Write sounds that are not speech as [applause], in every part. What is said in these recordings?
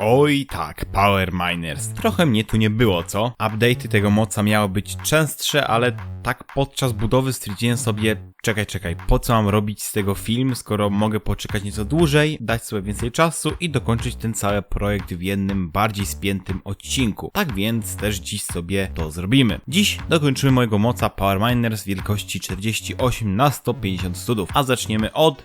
Oj tak, Power Miners. Trochę mnie tu nie było, co? Update'y tego moca miały być częstsze, ale tak podczas budowy stwierdziłem sobie, czekaj, czekaj, po co mam robić z tego film, skoro mogę poczekać nieco dłużej, dać sobie więcej czasu i dokończyć ten cały projekt w jednym, bardziej spiętym odcinku. Tak więc też dziś sobie to zrobimy. Dziś dokończymy mojego moca Power Miners wielkości 48 na 150 studów, a zaczniemy od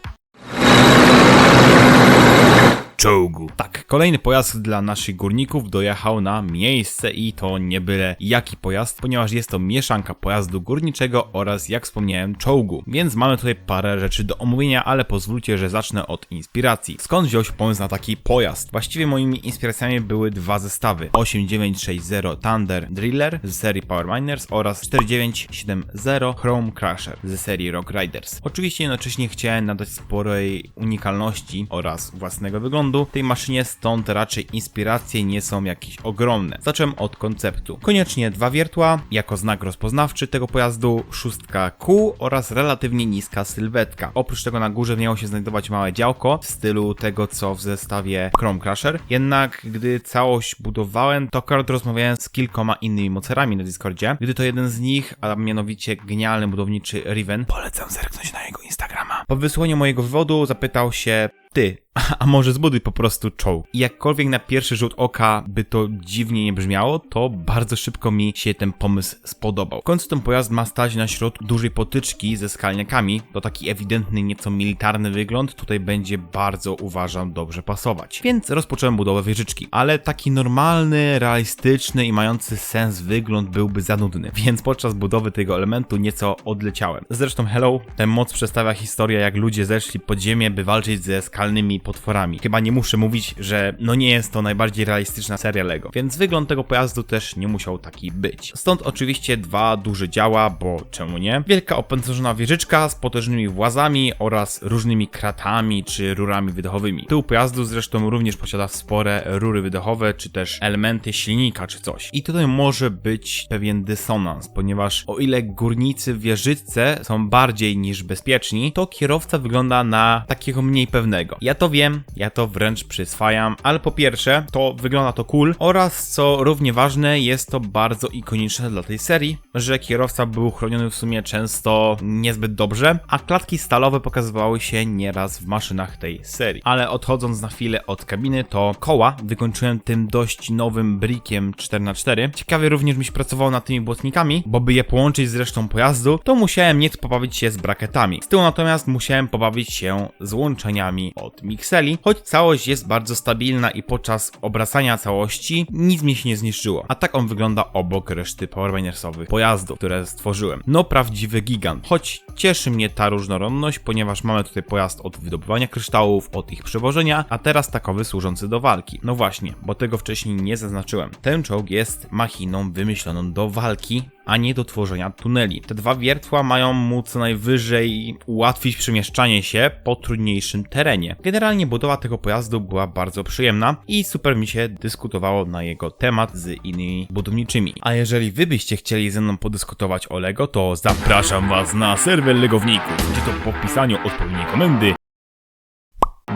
czołgu. Tak, kolejny pojazd dla naszych górników dojechał na miejsce i to nie byle jaki pojazd, ponieważ jest to mieszanka pojazdu górniczego oraz, jak wspomniałem, czołgu. Więc mamy tutaj parę rzeczy do omówienia, ale pozwólcie, że zacznę od inspiracji. Skąd wziął się pomysł na taki pojazd? Właściwie moimi inspiracjami były dwa zestawy. 8960 Thunder Driller z serii Power Miners oraz 4970 Chrome Crusher ze serii Rock Riders. Oczywiście jednocześnie chciałem nadać sporej unikalności oraz własnego wyglądu tej maszynie, stąd raczej inspiracje nie są jakieś ogromne. Zacząłem od konceptu. Koniecznie dwa wiertła, jako znak rozpoznawczy tego pojazdu, szóstka kół oraz relatywnie niska sylwetka. Oprócz tego na górze miało się znajdować małe działko w stylu tego, co w zestawie Chrome Crusher. Jednak gdy całość budowałem, to akurat rozmawiałem z kilkoma innymi mocerami na Discordzie, gdy to jeden z nich, a mianowicie genialny budowniczy Riven, polecam zerknąć na jego Instagrama. Po wysłaniu mojego wywodu zapytał się, ty, [laughs] a może zbuduj po prostu czołg. I jakkolwiek na pierwszy rzut oka by to dziwnie nie brzmiało, to bardzo szybko mi się ten pomysł spodobał. W końcu ten pojazd ma stać na środku dużej potyczki ze skalniakami. To taki ewidentny, nieco militarny wygląd tutaj będzie bardzo, uważam, dobrze pasować. Więc rozpocząłem budowę wieżyczki. Ale taki normalny, realistyczny i mający sens wygląd byłby za nudny. Więc podczas budowy tego elementu nieco odleciałem. Zresztą Hello, ten moc przedstawia historię jak ludzie zeszli pod ziemię, by walczyć ze skalnymi potworami. Chyba nie muszę mówić, że no nie jest to najbardziej realistyczna seria LEGO, więc wygląd tego pojazdu też nie musiał taki być. Stąd oczywiście dwa duże działa, bo czemu nie? Wielka opancerzona wieżyczka z potężnymi włazami oraz różnymi kratami czy rurami wydechowymi. Tył pojazdu zresztą również posiada spore rury wydechowe, czy też elementy silnika czy coś. I tutaj może być pewien dysonans, ponieważ o ile górnicy w wieżyczce są bardziej niż bezpieczni, to kierowca wygląda na takiego mniej pewnego. Ja to wiem, ja to wręcz przyswajam, ale po pierwsze, to wygląda to cool oraz co równie ważne, jest to bardzo ikoniczne dla tej serii, że kierowca był chroniony w sumie często niezbyt dobrze, a klatki stalowe pokazywały się nieraz w maszynach tej serii. Ale odchodząc na chwilę od kabiny, to koła wykończyłem tym dość nowym brickiem 4x4. Ciekawie również mi się pracowało nad tymi błotnikami, bo by je połączyć z resztą pojazdu, to musiałem nieco pobawić się z brakietami. Z tyłu natomiast musiałem pobawić się z łączeniami od mikseli, choć całość jest bardzo stabilna i podczas obracania całości nic mi się nie zniszczyło. A tak on wygląda obok reszty Powerbannersowych pojazdów, które stworzyłem. No prawdziwy gigant, choć cieszy mnie ta różnorodność, ponieważ mamy tutaj pojazd od wydobywania kryształów, od ich przewożenia, a teraz takowy służący do walki. No właśnie, bo tego wcześniej nie zaznaczyłem. Ten czołg jest machiną wymyśloną do walki, a nie do tworzenia tuneli. Te dwa wiertła mają mu co najwyżej ułatwić przemieszczanie się po trudniejszym terenie. Generalnie budowa tego pojazdu była bardzo przyjemna i super mi się dyskutowało na jego temat z innymi budowniczymi. A jeżeli wy byście chcieli ze mną podyskutować o LEGO, to zapraszam was na serwer Legowników, gdzie to po wpisaniu odpowiedniej komendy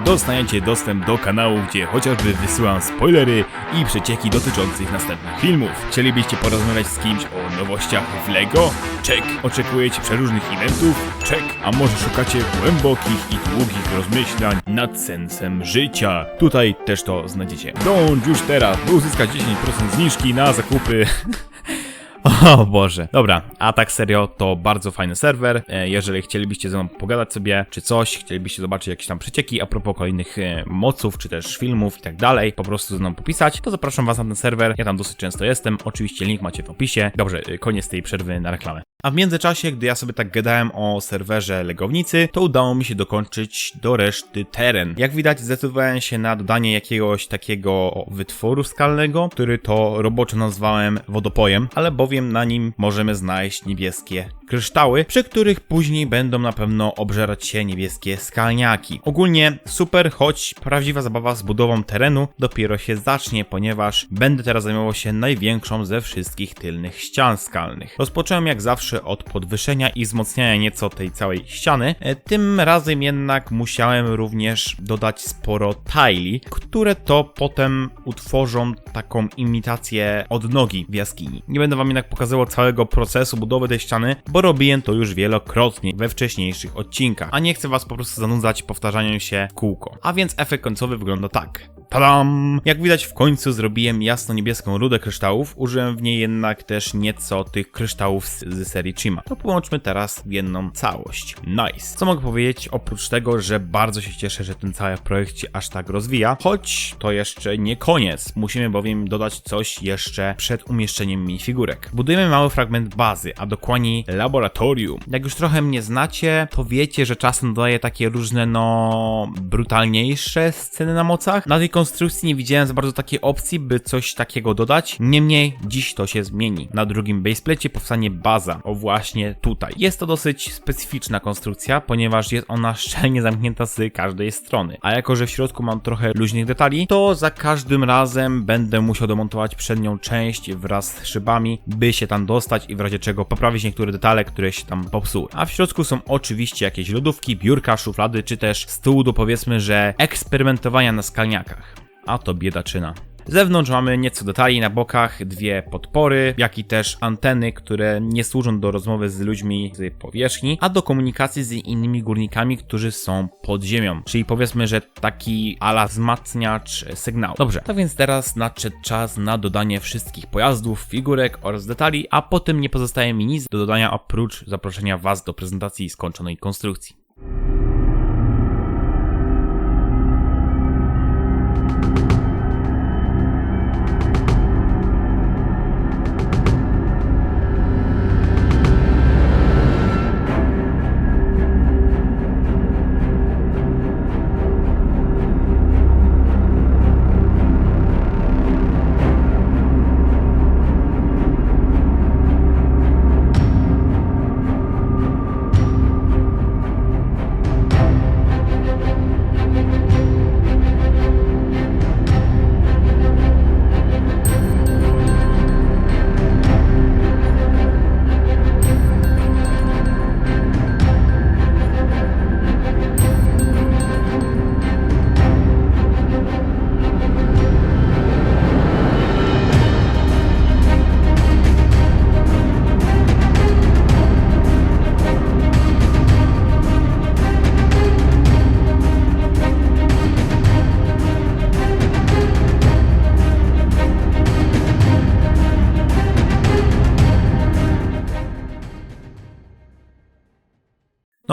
dostaniecie dostęp do kanału, gdzie chociażby wysyłam spoilery i przecieki dotyczących następnych filmów. Chcielibyście porozmawiać z kimś o nowościach w LEGO? Czek. Oczekujecie przeróżnych eventów? Czek. A może szukacie głębokich i długich rozmyślań nad sensem życia? Tutaj też to znajdziecie. Dołącz już teraz, by uzyskać 10% zniżki na zakupy. [laughs] O Boże. Dobra, a tak serio, to bardzo fajny serwer. E, Jeżeli chcielibyście ze mną pogadać sobie, czy coś, chcielibyście zobaczyć jakieś tam przecieki a propos kolejnych e, moców, czy też filmów i tak dalej, po prostu ze mną popisać, to zapraszam was na ten serwer. Ja tam dosyć często jestem. Oczywiście link macie w opisie. Dobrze, e, koniec tej przerwy na reklamę. A w międzyczasie, gdy ja sobie tak gadałem o serwerze Legownicy, to udało mi się dokończyć do reszty teren. Jak widać, zdecydowałem się na dodanie jakiegoś takiego wytworu skalnego, który to roboczo nazwałem wodopojem, ale bowiem na nim możemy znaleźć niebieskie kryształy, przy których później będą na pewno obżerać się niebieskie skalniaki. Ogólnie super, choć prawdziwa zabawa z budową terenu dopiero się zacznie, ponieważ będę teraz zajmował się największą ze wszystkich tylnych ścian skalnych. Rozpocząłem jak zawsze od podwyższenia i wzmocnienia nieco tej całej ściany. E, Tym razem jednak musiałem również dodać sporo tile, które to potem utworzą taką imitację odnogi w jaskini. Nie będę wam jednak pokazywał całego procesu budowy tej ściany, bo robiłem to już wielokrotnie we wcześniejszych odcinkach, a nie chcę was po prostu zanudzać powtarzaniem się w kółko. A więc efekt końcowy wygląda tak. Tadam! Jak widać w końcu zrobiłem jasno-niebieską rudę kryształów, użyłem w niej jednak też nieco tych kryształów z, z serii Chima. To połączmy teraz w jedną całość. Nice. Co mogę powiedzieć oprócz tego, że bardzo się cieszę, że ten cały projekt się aż tak rozwija, choć to jeszcze nie koniec. Musimy bowiem dodać coś jeszcze przed umieszczeniem minifigurek. Budujemy mały fragment bazy, a dokładniej laboratorium. Jak już trochę mnie znacie, to wiecie, że czasem dodaję takie różne, no, brutalniejsze sceny na mocach. Na tej konstrukcji nie widziałem za bardzo takiej opcji, by coś takiego dodać. Niemniej, dziś to się zmieni. Na drugim baseplecie powstanie baza. O właśnie tutaj. Jest to dosyć specyficzna konstrukcja, ponieważ jest ona szczelnie zamknięta z każdej strony. A jako, że w środku mam trochę luźnych detali, to za każdym razem będę musiał domontować przednią część wraz z szybami, by się tam dostać i w razie czego poprawić niektóre detale, które się tam popsuły. A w środku są oczywiście jakieś lodówki, biurka, szuflady, czy też stół do powiedzmy, że eksperymentowania na skalniakach. A to biedaczyna. Zewnątrz mamy nieco detali na bokach, dwie podpory, jak i też anteny, które nie służą do rozmowy z ludźmi z powierzchni, a do komunikacji z innymi górnikami, którzy są pod ziemią. Czyli powiedzmy, że taki ala wzmacniacz sygnału. Dobrze, to więc teraz nadszedł czas na dodanie wszystkich pojazdów, figurek oraz detali, a potem nie pozostaje mi nic do dodania oprócz zaproszenia Was do prezentacji skończonej konstrukcji.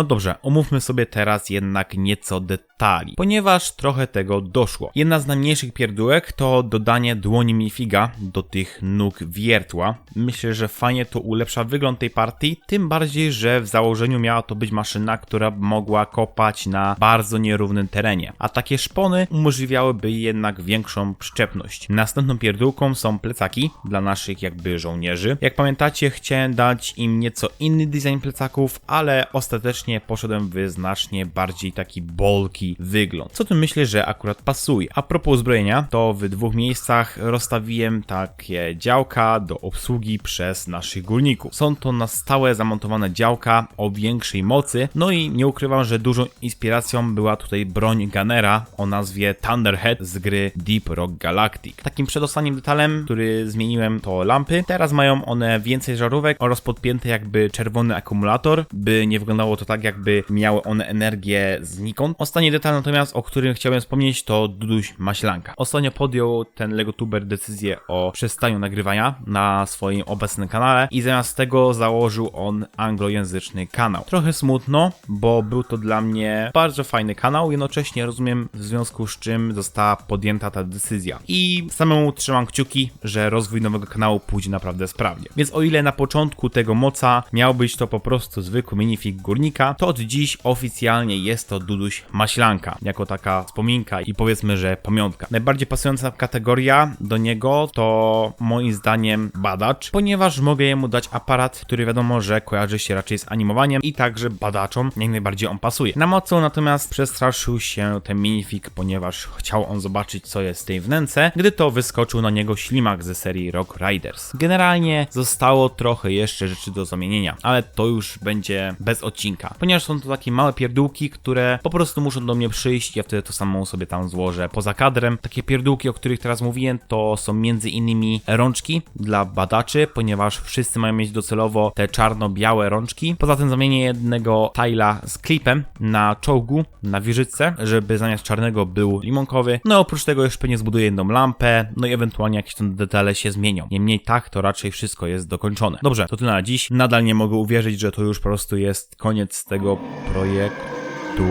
Dobrze, omówmy sobie teraz jednak nieco detali, ponieważ trochę tego doszło. Jedna z najmniejszych pierdółek to dodanie dłoni Mifiga do tych nóg wiertła. Myślę, że fajnie to ulepsza wygląd tej partii, tym bardziej, że w założeniu miała to być maszyna, która mogła kopać na bardzo nierównym terenie, a takie szpony umożliwiałyby jednak większą przyczepność. Następną pierdółką są plecaki dla naszych jakby żołnierzy. Jak pamiętacie, chciałem dać im nieco inny design plecaków, ale ostatecznie poszedłem w znacznie bardziej taki bolki wygląd. Co tu myślę, że akurat pasuje. A propos uzbrojenia, to w dwóch miejscach rozstawiłem takie działka do obsługi przez naszych górników. Są to na stałe zamontowane działka o większej mocy, no i nie ukrywam, że dużą inspiracją była tutaj broń Gunnera o nazwie Thunderhead z gry Deep Rock Galactic. Takim przedostatnim detalem, który zmieniłem to lampy. Teraz mają one więcej żarówek oraz podpięty jakby czerwony akumulator, by nie wyglądało to tak jakby miały one energię znikąd. Ostatni detal natomiast, o którym chciałem wspomnieć to Duduś Maślanka. Ostatnio podjął ten LegoTuber decyzję o przestaniu nagrywania na swoim obecnym kanale i zamiast tego założył on anglojęzyczny kanał. Trochę smutno, bo był to dla mnie bardzo fajny kanał, jednocześnie rozumiem w związku z czym została podjęta ta decyzja. I samemu trzymam kciuki, że rozwój nowego kanału pójdzie naprawdę sprawnie. Więc o ile na początku tego moca miał być to po prostu zwykły minifig górnika, Maślanka, to od dziś oficjalnie jest to Duduś Maślanka, jako taka wspominka i powiedzmy, że pamiątka. Najbardziej pasująca kategoria do niego to moim zdaniem badacz, ponieważ mogę jemu dać aparat, który wiadomo, że kojarzy się raczej z animowaniem i także badaczom jak najbardziej on pasuje. Na mocą natomiast przestraszył się ten minifig, ponieważ chciał on zobaczyć co jest w tej wnęce, gdy to wyskoczył na niego ślimak ze serii Rock Riders. Generalnie zostało trochę jeszcze rzeczy do zamienienia, ale to już będzie bez odcinka, ponieważ są to takie małe pierdółki, które po prostu muszą do mnie przyjść, ja wtedy to samą sobie tam złożę poza kadrem. Takie pierdółki, o których teraz mówiłem, to są między innymi rączki dla badaczy, ponieważ wszyscy mają mieć docelowo te czarno-białe rączki. Poza tym zamienię jednego Tyla z klipem na czołgu, na wieżyczce, żeby zamiast czarnego był limonkowy. No oprócz tego jeszcze pewnie zbuduję jedną lampę, no i ewentualnie jakieś tam detale się zmienią. Niemniej tak, to raczej wszystko jest dokończone. Dobrze, to tyle na dziś. Nadal nie mogę uwierzyć, że to już po prostu jest koniec tego projektu.